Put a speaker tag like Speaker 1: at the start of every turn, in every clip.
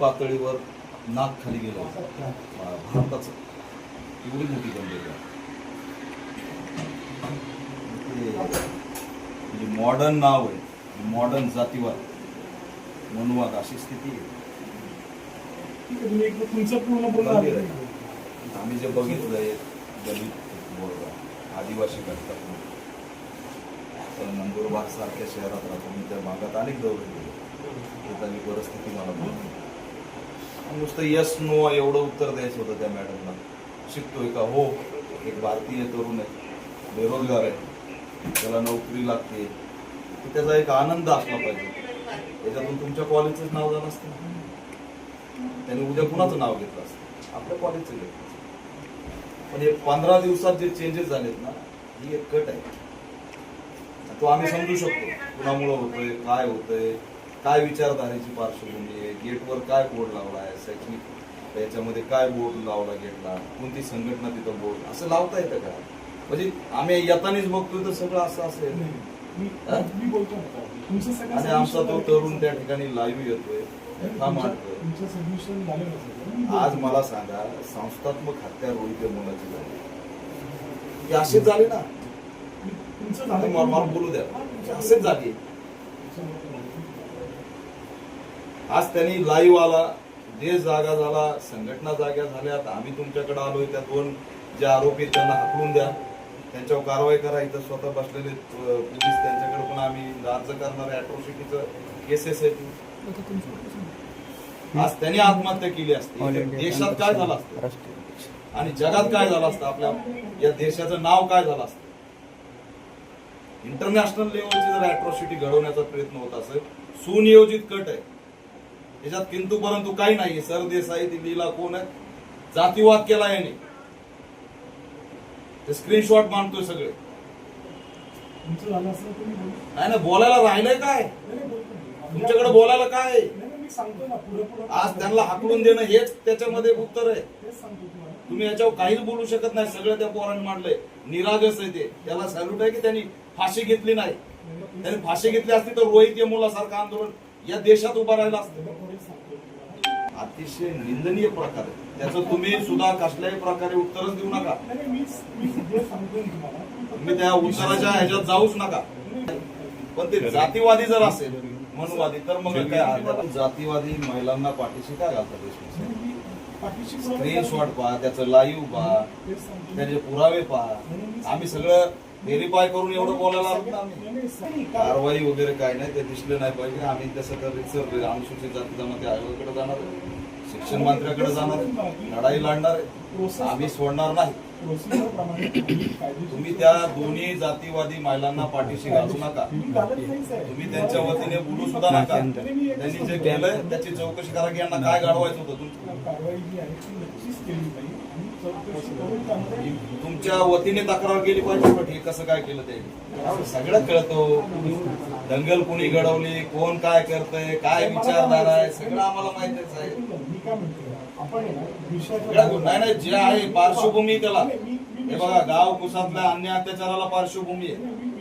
Speaker 1: पातळीवर नाक खाली गेलं होतं. भारताचं एवढी मोठी बनलेली म्हणजे मॉडर्न नाव आहे म्हणजे मॉडर्न जातीवाद मनुवाद अशी स्थिती आहे.
Speaker 2: तुमचं पूर्ण बोलणं
Speaker 1: आहे. आम्ही जे बघितलंय दलित वर्ग आदिवासी घटक तर नंदुरबार सारख्या शहरात राहतो मी त्या भागात अनेक दौरे केले. तिथली परिस्थिती मला माहिती नुसतं यस नो एवढं उत्तर द्यायचं होतं त्या मॅडमला शिकतोय का? हो. एक भारतीय तरुण आहे. बेरोजगार आहे. त्याला नोकरी लागते. त्याचा एक आनंद असला पाहिजे. त्याच्यातून तुमच्या कॉलेजचं नाव झालं असतं. त्याने उद्या कुणाचं नाव घेतलं असतं? आपल्या कॉलेजचं घेतलं असतं. पण हे पंधरा दिवसात जे चेंजेस झालेत ना ही एक कट आहे. तो आम्ही समजू शकतो. कुणामुळं होतोय काय होतंय. काय विचारधारेची पार्श्वभूमी आहे? गेटवर काय बोर्ड लावला आहे? शैक्षणिक याच्यामध्ये काय बोर्ड लावला गेटला? कोणती संघटना तिथं बोर्ड असं लावता येतं का? म्हणजे आम्ही येतानीच बघतोय तर सगळं असं असेल.
Speaker 2: मी बोलतो
Speaker 1: आणि आमचा तो तरुण. त्या ठिकाणी लाईव्ह येतोय. हा आज. मला सांगा संस्थात्मक हत्या रोहित मुलाची झाली. अशीच झाली ना? मला बोलू द्या. असेच झाली. आज त्यांनी लाईव्ह आला देश जागा झाला संघटना जाग्या झाल्यात आम्ही तुमच्याकडे आलोय त्या दोन जे आरोपी आहेत त्यांना हाकलून द्या. त्यांच्यावर कारवाई करा. इथं स्वतः बसलेले पोलीस त्यांच्याकडे पण आम्ही अर्ज करणार अॅट्रॉसिटीचं केसेस आहेत आज त्यांनी आत्महत्या केली असती. देशात काय झालं असतं? आणि जगात काय झालं असतं? आपल्या या देशाचं नाव काय झालं असतं? इंटरनॅशनल लेवलची जर अॅट्रॉसिटी घडवण्याचा प्रयत्न होत असेल सुनियोजित कट आहे. त्याच्यात किंतु परंतु काही नाही सरदेसाई दिल्लीला कोण आहे? जातीवाद केला याने. ते स्क्रीनशॉट मानतोय सगळे. नाही ना बोलायला राहिलंय काय. तुमच्याकडे बोलायला काय? आज त्यांना हाकलून देणं हेच त्याच्यामध्ये उत्तर आहे. तुम्ही याच्यावर काहीच बोलू शकत नाही. सगळं त्या पोरांनी मांडलंय. निरागस आहे ते. त्याला सॅल्यूट आहे की त्यांनी फाशी घेतली नाही? त्यांनी फाशी घेतली असती तर रोहित मुलासारखं आंदोलन या देशात उभं राहिलं असतं. अतिशय निंदनीय प्रकार आहे. त्याचं तुम्ही सुद्धा कसल्याही प्रकारे उत्तरच देऊ नका. तुम्ही त्या उत्तराच्या ह्याच्यात जाऊच नका. पण ते जातीवादी जर असेल मनुवादी तर मग काय? आता जातीवादी महिलांना पाठीशी काय घालतात स्क्रीनशॉट पहा त्याचं लाईव्ह पहा. त्याचे पुरावे पहा. आम्ही सगळं व्हेरीफाय करून एवढं बोलायला कारवाई वगैरे काय नाही ते दिसले नाही पाहिजे. आम्ही तसं तर अनुसूचित जाती जमाती आयोगाकडे जाणार आहे. शिक्षण मंत्र्याकडे जाणार लढाई लढणार आम्ही सोडणार नाही. तुम्ही त्या दोन्ही जातीवादी महिलांना पाठीशी घालू नका. तुम्ही त्यांच्या वतीने बोलू सुद्धा नका. त्यांनी जे केलंय त्याची चौकशी करा की यांना काय घडवायचं होतं तुमचं. तुमच्या वतीने तक्रार केली पाहिजे पण हे कसं काय केलं ते? सगळं कळतो. दंगल कोणी घडवली कोण काय करतंय काय विचारधारा आहे सगळं आम्हाला माहितीच आहे.
Speaker 2: काय म्हणतो? आपण आहे ना, विषयाच्या-
Speaker 1: सगळ्या- नाही नाही जे आहे पार्श्वभूमी त्याला. हे बघा गाव कुसातल्या अन्य अत्याचाराला पार्श्वभूमी आहे.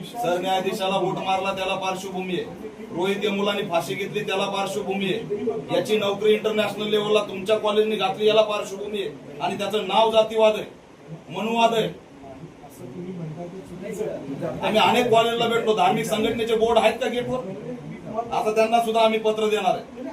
Speaker 1: सरन्यायाधीशाला वोट मारला त्याला पार्श्वभूमी आहे. रोहित या मुलांनी फाशी घेतली त्याला पार्श्वभूमी आहे. याची नोकरी इंटरनॅशनल लेवलला तुमच्या कॉलेजने घातली याला पार्श्वभूमी आहे. आणि त्याचं नाव जातीवाद आहे. मनुवाद आहे. आम्ही अनेक कॉलेजला भेटलो धार्मिक संघटनेचे बोर्ड आहेत का गेटवर आता त्यांना सुद्धा आम्ही पत्र देणार आहे.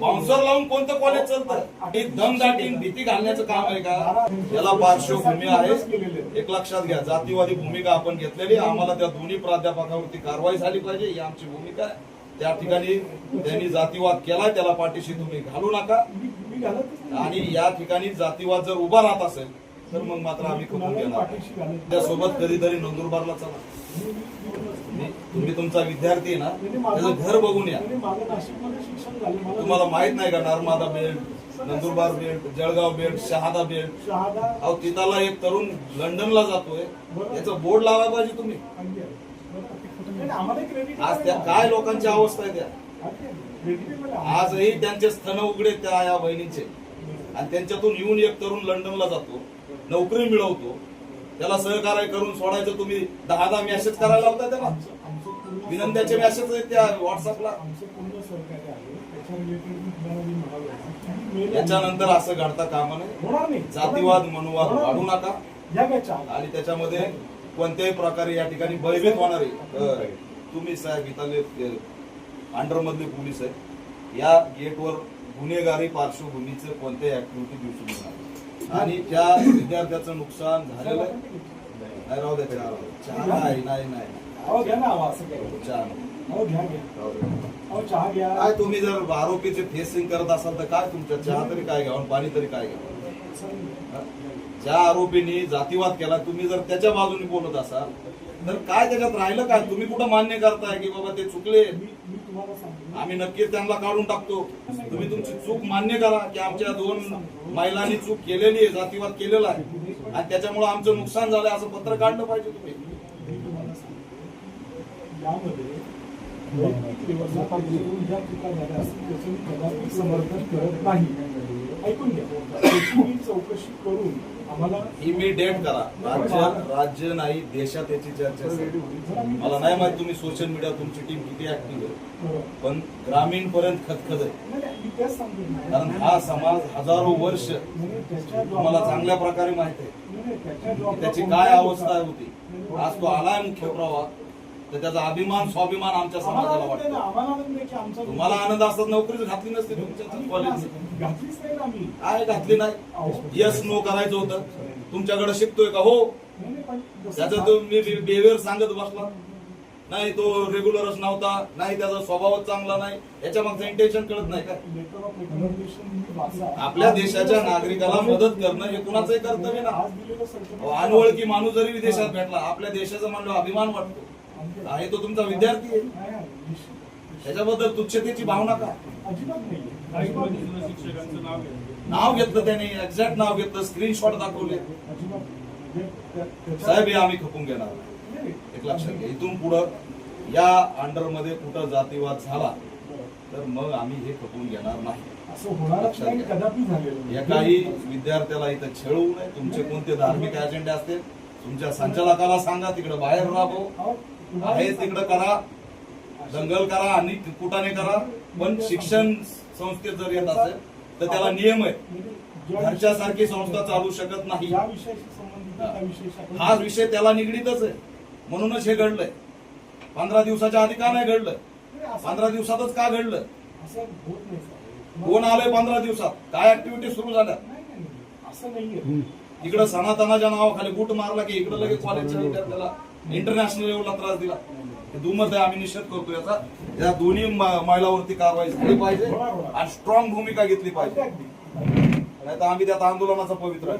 Speaker 1: बाउन्सर लावून कोणतं कॉलेज चालतं? हे दमदाटी भीती घालण्याचं काम आहे का? याला पार्श्वभूमी आहे. एक लक्षात घ्या जातीवादी भूमिका आपण घेतलेली. आम्हाला त्या दोन्ही प्राध्यापकावरती कारवाई झाली पाहिजे. ही आमची भूमिका आहे. त्या ठिकाणी त्यांनी जातीवाद केला त्याला पाठीशी तुम्ही घालू नका. आणि या ठिकाणी जातीवाद जर उभा राहत असेल तर मग मात्र आम्ही कबूल
Speaker 2: कुणालाही
Speaker 1: घेणार? त्यासोबत कधीतरी नंदुरबारला चला. तुम्ही तुम्ही तुमचा विद्यार्थी आहे ना त्याचं घर बघून या. तुम्हाला माहीत नाही का Narmada belt Nandurbar belt Jalgaon belt Shahada belt?
Speaker 2: Shahada
Speaker 1: अहो तिथाला एक तरुण लंडनला जातोय त्याचं बोर्ड लावायला पाहिजे तुम्ही. आज त्या काय लोकांची अवस्था आहे त्या? आजही त्यांचे स्तन उघडे त्या या बहिणींचे आणि त्यांच्यातून येऊन एक तरुण लंडनला जातो नोकरी मिळवतो त्याला सहकार्य करून सोडायचं तुम्ही दहा दहा मेसेज करायला लावता त्याला? विनंत्याचे मेसेज आहेत त्या व्हॉट्सअपला
Speaker 2: आमचं पूर्ण सहकार्य आहे. त्याच्या related मी तुम्हाला मी म्हणालो आहे. तुम्ही mail
Speaker 1: याच्यानंतर
Speaker 2: आणि-
Speaker 1: असं घडता कामा
Speaker 2: नाही.
Speaker 1: जातीवाद मनुवाद वाढू. नका. आणि त्याच्यामध्ये कोणत्याही प्रकारे या ठिकाणी भयभीत होणारे तुम्ही साहेब इथले अंडर मधले पोलीस आहे या गेटवर गुन्हेगारी पार्श्वभूमीचे कोणत्याही ऍक्टिव्हिटी दिसून येणार. आणि त्या विद्यार्थ्याचं नुकसान झालेलं आहे. नाही राहू द्या चहा नाही नाही नाही.
Speaker 2: घ्या ना असं
Speaker 1: चहा काय तुम्ही जर आरोपीचे फेसिंग करत असाल तर काय तुमच्या चहा तरी काय घ्यावं पाणी तरी काय घ्यावं? ज्या आरोपींनी जातीवाद केला तुम्ही जर त्याच्या बाजूने बोलत असाल तर काय त्याच्यात राहिलं काय? तुम्ही कुठं मान्य करताय की बाबा ते चुकले? आम्ही नक्कीच त्यांना काढून टाकतो. तुम्ही तुमची चूक मान्य करा की आमच्या दोन महिलांनी चूक केलेली आहे जातीवाद केलेला आहे. आणि त्याच्यामुळे आमचं नुकसान झालंय असं पत्र काढलं पाहिजे तुम्ही.
Speaker 2: समर्थन करत नाही. ऐकून घ्या. चौकशी करून आम्हाला
Speaker 1: इमिडिएट करा. राज्य राज्य नाही देशात याची चर्चा असेल. मला नाही माहीत तुम्ही सोशल मीडिया तुमची टीम किती ऍक्टिव्ह आहे. पण ग्रामीण पर्यंत खतखत आहे. कारण हा समाज हजारो वर्ष
Speaker 2: मला
Speaker 1: तुम्हाला चांगल्या प्रकारे माहीत आहे. त्याची काय अवस्था होती? आज तो आलाय मुख्य प्रवाह. तर त्याचा अभिमान स्वाभिमान आमच्या समाजाला वाटतो तुम्हाला आनंद असतात नोकरीच घातली नसते तुमच्या काय घातली नाही? यस नो करायचं होतं. तुमच्याकडे शिकतोय का? हो. त्याचं तुम्ही बिहेवियर सांगत बसला. नाही तो रेग्युलरच नव्हता. नाही त्याचा स्वभावच चांगला नाही. याच्या मागचं इंटेन्शन कळत नाही. का. आपल्या देशाच्या नागरिकाला मदत करणं हे कुणाचंही कर्तव्य ना. अनोळखी माणूस जरी विदेशात भेटला आपल्या देशाचा म्हणलं अभिमान वाटतो. आहे तो तुमचा विद्यार्थी आहे. त्याच्याबद्दल तुच्छतेची भावना का?
Speaker 2: नाव
Speaker 1: घेतलं त्याने एक्झॅक्ट नाव घेतलं स्क्रीनशॉट दाखवले. साहेब हे आम्ही खपून घेणार. एक लक्षात घ्या इथून पुढं या अंडरमध्ये कुठं जातीवाद झाला तर मग आम्ही हे खपून घेणार नाही.
Speaker 2: असं नाही.
Speaker 1: एकाही विद्यार्थ्याला इथं छळवू नये. तुमचे कोणते धार्मिक अजेंडे असतील तुमच्या संचालकाला सांगा तिकडे बाहेर राबो.
Speaker 2: अहो, तुम्हाला
Speaker 1: आहे तिकडं करा. दंगल करा आणि कुटाने करा. पण शिक्षण संस्थेत जर येत असेल तर त्याला नियम आहे
Speaker 2: ज्या
Speaker 1: घरच्यासारखी संस्था चालू शकत नाही. हा विषय त्याला निगडीतच आहे. म्हणूनच हे घडलंय. पंधरा दिवसाच्या आधी का नाही घडलं?
Speaker 2: नाही,
Speaker 1: पंधरा दिवसातच का घडलं?
Speaker 2: असं होत नाही साहेब.
Speaker 1: कोण आलंय पंधरा दिवसात? काय ऍक्टिव्हिटी सुरू झाल्या?
Speaker 2: नाही, नाही, नाही. असं नाहीये.
Speaker 1: इकडं सनातनाच्या नावाखाली बूट मारला की इकडं लगेच कॉलेजच्या विद्यार्थ्याला इंटरनॅशनल लेवलला त्रास दिला. दुमत आहे आम्ही निषेध करतो याचा. या दोन्ही महिलावरती कारवाई झाली पाहिजे आणि स्ट्रॉंग भूमिका घेतली पाहिजे. नाही तर आम्ही त्यात आंदोलनाचा पवित्र